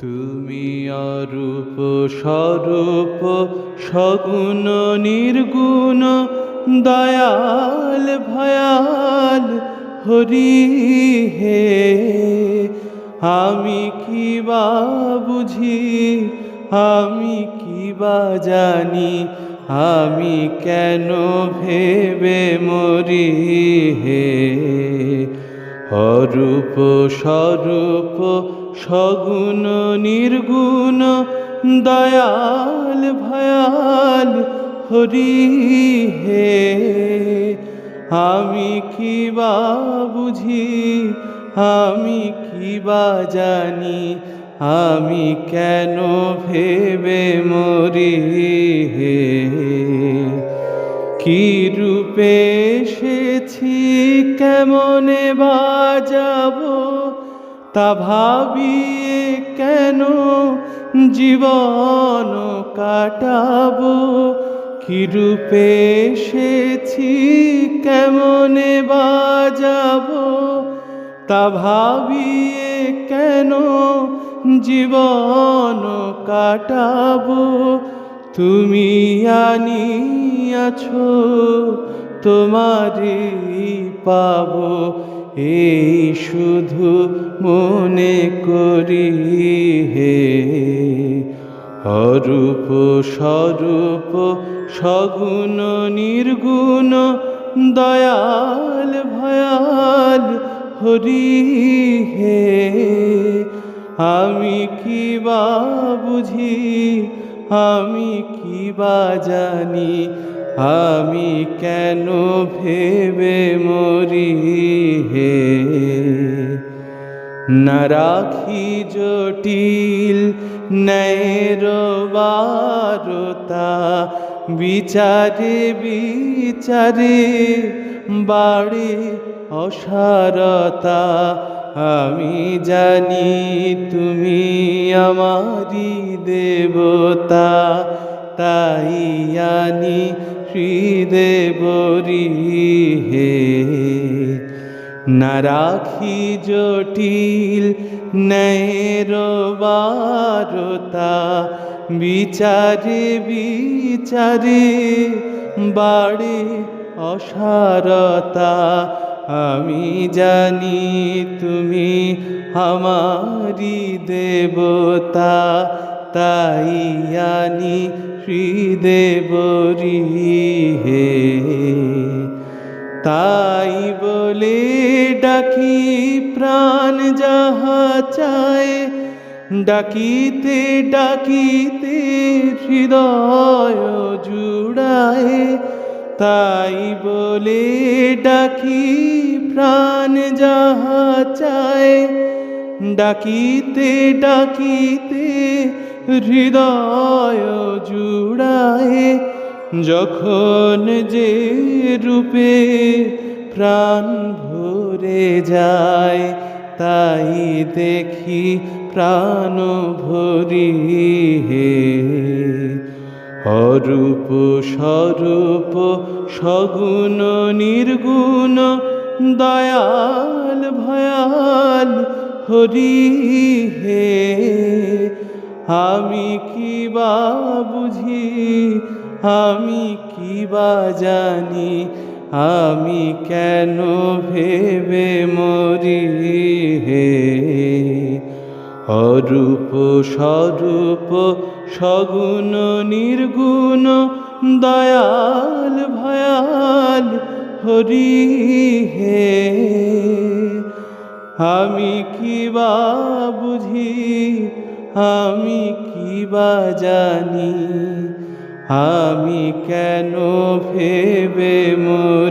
তুমি অরূপ স্বরূপ, সগুণ নির্গুণ, দয়াল, ভয়াল, হরি হে। আমি কি বা বুঝি, আমি কি বা জানি, আমি কেন ভেবে মরি হে? অরূপ স্বরূপ সগুণ নির্গুণ, দয়াল ভয়াল হরি হে। আমি কি বা বুঝি, আমি কি বা জানি, আমি কেন ভেবে মরি হে। কি রূপে এসেছি, কেমনে বাজাবো তা ভাবিয়ে কেন জীবন কাটাবো? কি রূপে এসেছি, কেমনে বাজাবো? তা ভাবিয়ে কেন জীবন কাটাবো? তুমি আনিয়াছো তোমারে পাবো। এই শুধু মনে করি হে। অরূপ স্বরূপ, সগুণ নির্গুণ, দয়াল ভয়াল হরি হে। আমি কি বা বুঝি, আমি কি বা জানি আমি কেন ভেবে মরি হে? না রাখি জটিল বারতা, বিচারে বিচারে বাড়ে অসারতা। আমি জানি তুমি আমারি দেবতা, তাই আনি হৃদেবরি হে। না রাখি জটিল ন্যায়ের বারতা, বিচারে বিচারে বাড়ে অসারতা। আমি জানি তুমি আমারি দেবতা তাই আনি হৃদেবরি হে। তাই বলে ডাকি প্রাণ যাহা চায়, ডাকিতে ডাকিতে হৃদয় জুড়ায়। তাই বলে ডাকি প্রাণ যাহা চায়, ডাকিতে ডাকিতে হৃদয় জুড়ায়, যখন যে রূপে প্রাণ ভরে যায়, তাই দেখি প্রাণ ভরি হে। অরূপ স্বরূপ, সগুণ নির্গুণ, দয়াল ভয়াল হরি হে। আমি কি বা বুঝি? আমি কি বা জানি? আমি কেন ভেবে মরি হে? অরূপ স্বরূপ, সগুণ নির্গুণ, দয়াল ভয়াল হরি হে? আমি কি বা বুঝি? আমি কি বা জানি? আমি কেন ভেবে মরি?